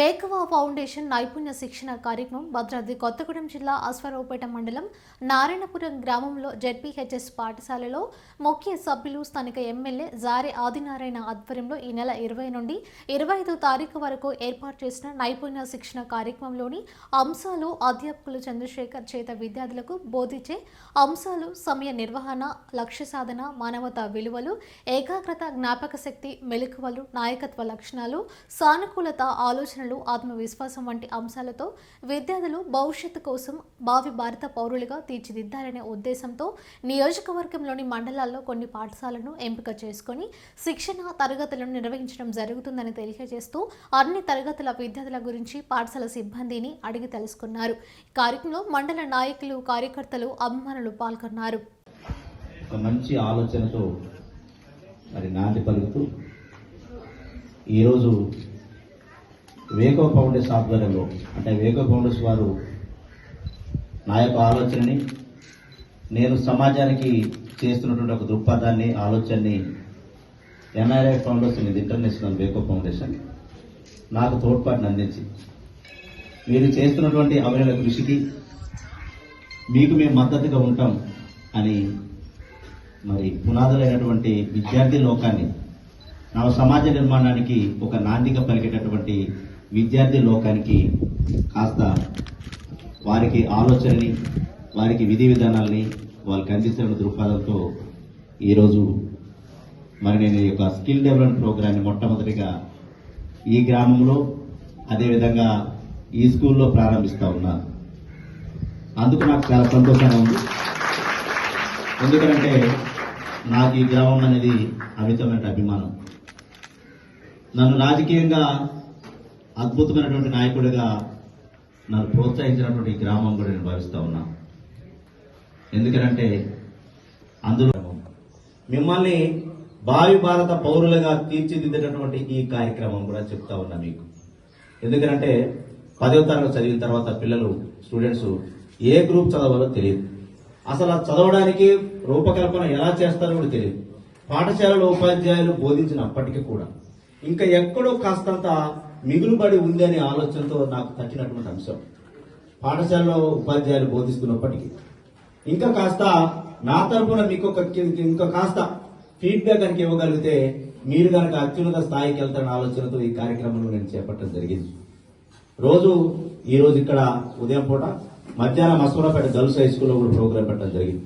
వేకవా foundation నైపుణ్య శిక్షణ కార్యక్రమం భద్రాద్రి కొత్తగూడెం జిల్లా అశ్వరావుపేట మండలం నారాయణపురం గ్రామంలో జెడ్పీహెచ్ఎస్ పాఠశాలలో ముఖ్య సభ్యులు స్థానిక ఎమ్మెల్యే జారే ఆదినారాయణ ఆధ్వర్యంలో ఈ నెల ఇరవై నుండి ఇరవై ఐదు తారీఖు వరకు ఏర్పాటు చేసిన నైపుణ్య శిక్షణ కార్యక్రమంలోని అంశాలు అధ్యాపకులు చంద్రశేఖర్ చేత విద్యార్థులకు బోధించే అంశాలు సమయ నిర్వహణ లక్ష్య సాధన మానవతా విలువలు ఏకాగ్రత జ్ఞాపక శక్తి మెలకువలు నాయకత్వ లక్షణాలు సానుకూలత ఆలోచనలు ఆత్మవిశ్వాసం వంటి అంశాలతో విద్యార్థులు భవిష్యత్తు కోసం భావి భారత పౌరులుగా తీర్చిదిద్దాలనే ఉద్దేశంతో నియోజకవర్గంలోని మండలాల్లో కొన్ని పాఠశాలను ఎంపిక చేసుకొని శిక్షణ తరగతులను నిర్వహించడం జరుగుతుందని తెలియజేస్తూ అన్ని తరగతుల విద్యార్థుల గురించి పాఠశాల సిబ్బందిని అడిగి తెలుసుకున్నారు. ఈ కార్యక్రమంలో మండల నాయకులు కార్యకర్తలు అభిమానులు పాల్గొన్నారు. మంచి ఆలోచనతో మరి నాటి పలుకుతూ ఈరోజు వేకో ఫౌండేషన్ ఆధ్వర్యంలో అంటే వేకో ఫౌండేషన్ వారు నా యొక్క ఆలోచనని నేను సమాజానికి చేస్తున్నటువంటి ఒక దృక్పథాన్ని ఆలోచనని ఎన్ఆర్ఐ ఫౌండేషన్ ఇది ఇంటర్నేషనల్ వేకో ఫౌండేషన్ నాకు తోడ్పాటును అందించి మీరు చేస్తున్నటువంటి అవిరల కృషికి మీకు మేము మద్దతుగా ఉంటాం అని మరి పునాదులైనటువంటి విద్యార్థి లోకాన్ని నా సమాజ నిర్మాణానికి ఒక నాందిక పలికేటటువంటి విద్యార్థి లోకానికి కాస్త వారికి ఆలోచనని వారికి విధి విధానాల్ని వాళ్ళకి అందిస్తున్న దృక్పథంతో ఈరోజు మరి నేను ఈ యొక్క స్కిల్ డెవలప్మెంట్ ప్రోగ్రాన్ని మొట్టమొదటిగా ఈ గ్రామంలో అదేవిధంగా ఈ స్కూల్లో ప్రారంభిస్తూ ఉన్నాను అందుకు నాకు చాలా సంతోషంగా ఉంది. ఎందుకంటే నాకు ఈ గ్రామం అనేది అమితమైన అభిమానం. నన్ను రాజకీయంగా అద్భుతమైనటువంటి నాయకుడిగా నన్ను ప్రోత్సహించినటువంటి గ్రామం కూడా నేను భావిస్తూ ఉన్నా. ఎందుకంటే అందులో మిమ్మల్ని భావి భారత పౌరులుగా తీర్చిదిద్దేటటువంటి ఈ కార్యక్రమం కూడా చెప్తా ఉన్నా మీకు. ఎందుకంటే పదవ తరగతి చదివిన తర్వాత పిల్లలు స్టూడెంట్స్ ఏ గ్రూప్ చదవాలో తెలియదు. అసలు చదవడానికి రూపకల్పన ఎలా చేస్తారో కూడా తెలియదు. పాఠశాలలో ఉపాధ్యాయులు బోధించినప్పటికీ కూడా ఇంకా ఎక్కడో కాస్తంత మిగులుబడి ఉంది అనే ఆలోచనతో నాకు తట్టినటువంటి అంశం. పాఠశాలలో ఉపాధ్యాయులు బోధిస్తున్నప్పటికీ. ఇంకా కాస్త నా తరఫున మీకు ఒక ఇంకా కాస్త ఫీడ్బ్యాక్ కనుక ఇవ్వగలిగితే మీరు కనుక అత్యున్నత స్థాయికి వెళ్తారనే ఆలోచనతో ఈ కార్యక్రమంలో నేను చేపట్టడం జరిగింది. రోజు ఈ రోజు ఇక్కడ ఉదయం పూట మధ్యాహ్నం మసూరాపేట గర్ల్స్ హై స్కూల్లో కూడా ప్రోగ్రాం పెట్టడం జరిగింది.